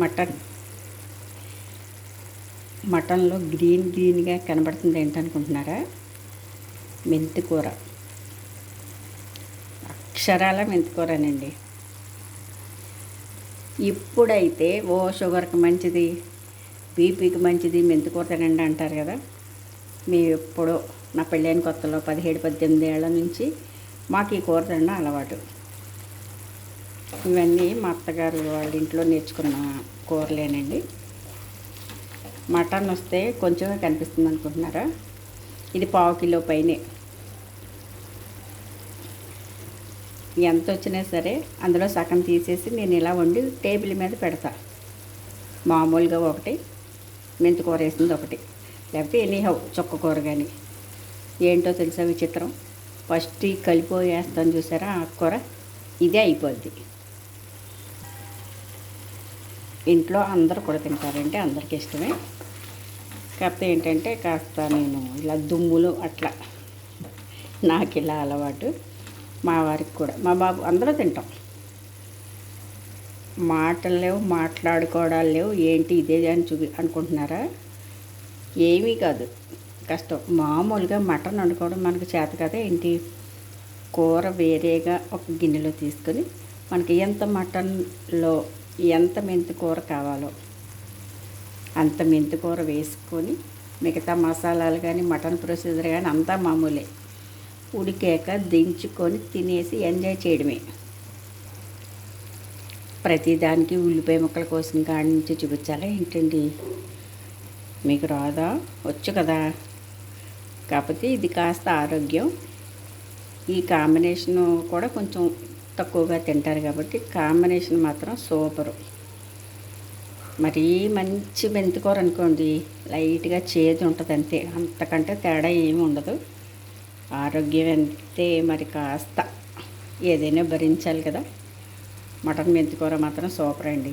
Mutton. మటన్లో green గ్రీన్గా కనబడుతుంది ఏంటనుకుంటున్నారా? మెంతి కూర. అక్షరాల మెంతి కూరనండి. ఇప్పుడైతే ఓ షుగర్కి మంచిది బీపీకి మంచిది మెంతి కూర తినండి అంటారు కదా. మేము ఎప్పుడో నా పెళ్ళైన కొత్తలో పదిహేడు పద్దెనిమిది ఏళ్ళ నుంచి మాకు ఈ కూర తినడం అలవాటు. ఇవన్నీ మా అత్తగారు వాళ్ళ ఇంట్లో నేర్చుకున్న కూరలేనండి. మటన్ వస్తే కొంచెమే కనిపిస్తుంది అనుకుంటున్నారా? ఇది పావు కిలో పైనే. ఎంత వచ్చినా సరే అందులో సగం తీసేసి నేను ఇలా వండి టేబుల్ మీద పెడతా. మామూలుగా ఒకటి మెంతికూర వేసింది ఒకటి. లేకపోతే ఎనీహౌ చుక్క కూర కానీ ఏంటో తెలుసా విచిత్రం? ఫస్ట్ కలిపో వేస్తాను చూసారా? ఆకుకూర ఇదే అయిపోద్ది. ఇంట్లో అందరూ కూడా తింటారంటే అందరికీ ఇష్టమే. కాకపోతే ఏంటంటే కాస్త నేను ఇలా దుమ్ములు అట్లా నాకు ఇలా అలవాటు మా వారికి కూడా. మా బాబు అందరూ తింటాం. మాటలు లేవు మాట్లాడుకోవడాలు లేవు. ఏంటి ఇదే అని చూపి అనుకుంటున్నారా? ఏమీ కాదు. కష్టం. మామూలుగా మటన్ వండుకోవడం మనకు చేత కదా ఏంటి? కూర వేరేగా ఒక గిన్నెలో తీసుకొని మనకి ఎంత మటన్లో ఎంత మెంతి కూర కావాలో అంత మెంతి కూర వేసుకొని మిగతా మసాలాలు కానీ మటన్ ప్రొసీజర్ కానీ అంతా మామూలే. ఉడికాక దించుకొని తినేసి ఎంజాయ్ చేయడమే. ప్రతిదానికి ఉల్లిపాయ ముక్కల కోసం కాడి నుంచి చూపించాలా ఏంటండి? మీకు రాదా? వచ్చు కదా. కాకపోతే ఇది కాస్త ఆరోగ్యం. ఈ కాంబినేషను కూడా కొంచెం తక్కువగా తింటారు కాబట్టి కాంబినేషన్ మాత్రం సూపరు. మరీ మంచి మెంతికూర అనుకోండి లైట్గా చేదు ఉంటుంది అంతే. అంతకంటే తేడా ఏమి ఉండదు. ఆరోగ్యం అంతే మరి కాస్త. ఏదైనా భరించాలి కదా. మటన్ మెంతికూర మాత్రం సూపర్ అండి